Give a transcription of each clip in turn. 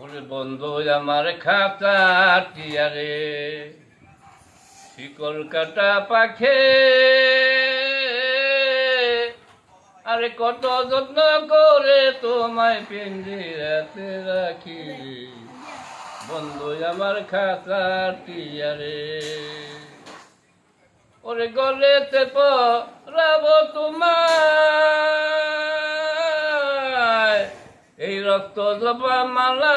ওরে বন্ধু আমার খাতা টিয়ারে, শিকল কাটা পাখে। আরে কত যত্ন করে তোমায় পিঞ্জিরাতে রাখি। বন্ধু আমার খাতা টিয়ারে। ওরে গলেতে পরাব তোমায়। এই রক্ত জপা মালা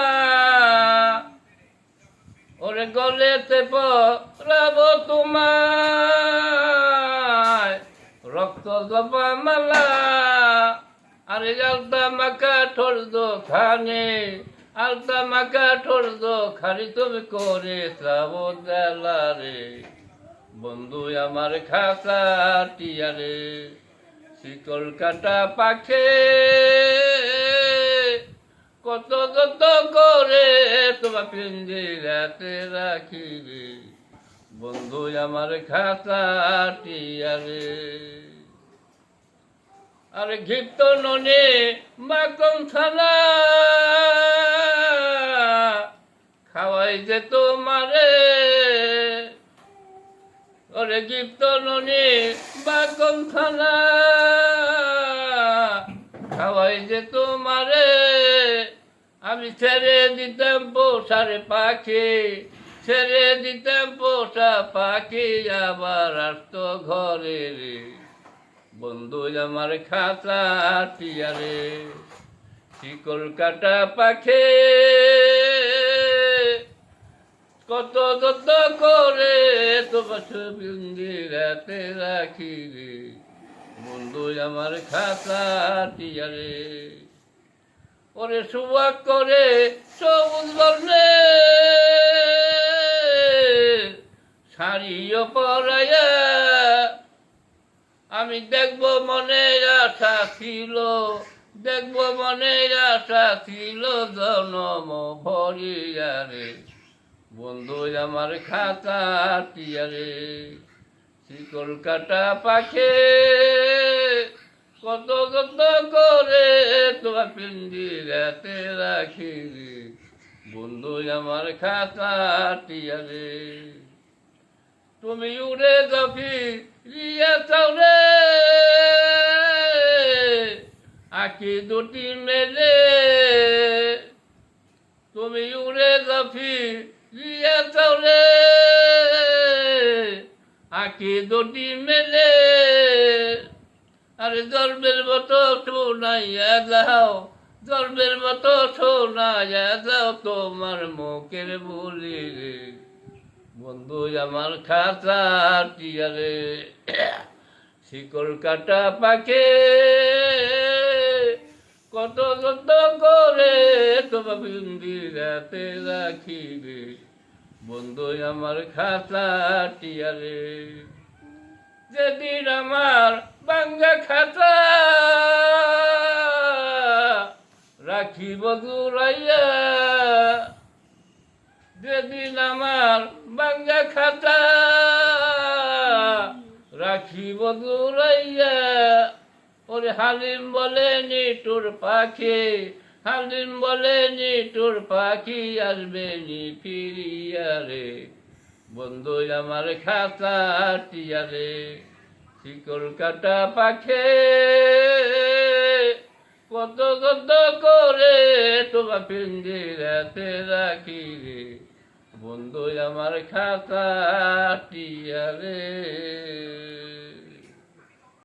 ওরে গলেতে পরাব তোমায়। রক্ত জপা মালা আরে আলতা মাকা ঠোর দোখানে আলতা মাকা ঠোর দোখানি তুমি করে শ্রাবো রে। বন্ধু আমার খাতা টিয়ারে, শিকল কাটা পাখে কত যত করে তোমার পিঞ্জিরাতে রাখি বন্ধু, আমার খাতা টিয়ারে আরে ঘিপ্ত ননে মাকন থানা খাওয়াই যে তোমারে। ওরে গিপ্ত ননি বাকম থানা খাওয়াই যে তোমারে। আমি ছেড়ে দিতাম পোষারে পাখি, ছেড়ে দিতাম পোষা পাখি, আবার আসতো ঘরে রে বন্ধু আমার খাতা টিয়ারে শিকল কাটা পাখে, কত যত করে তোমার ছবি রাতে রাখি রে। বন্ধু আমার খাতা টিয়ারে ওরে সুবাক করে সবুজ বর্ণে। শাড়িও পরাইয়া আমি দেখব মনে আশা ছিল, দেখব মনে আশা ছিল, জনম ভরিয়ারে বন্ধু আমার খাতা টিয়ারে শিকল কাটা পাখে কত কত করে পিঞ্জিরাতে রাখি রে বন্ধু আমার খাতা টিয়ারে তুমি উড়ে দফি রিয়া চাউরে আখি দুটি মেলে। তুমি উড়ে দফি রিয়া চাউরে আখি দুটি মেলে। আরে জন্মের মতো শোনাইয়া যাও। জন্মের মতো শোনাইয়া যাও তোমার মুখের বলি বন্ধু, আমার খাতা টিয়ারে শিকল কাটা পাখে কত কত করে তোমার বিন্দিরাতে রাখি রে বন্ধু, আমার খাতা টিয়ারে যেদিন আমার বাঙ্গা খাতা। রাখিব দূরাইয়া। যেদিন আমার বাঙ্গা খাতা। রাখিব দূরাইয়া। ওরে হালিম বলে নিটুর পাখি, হালিম বলে নিটুর পাখি আসবে নি ফিরিয়া রে। বন্ধু আমার খাতা টিয়ারে শিকল কাটা পাখে। কত কত করে তোমার পিঞ্জিরাতে রাখি রে। বন্ধু আমার খাতা টিয়ারে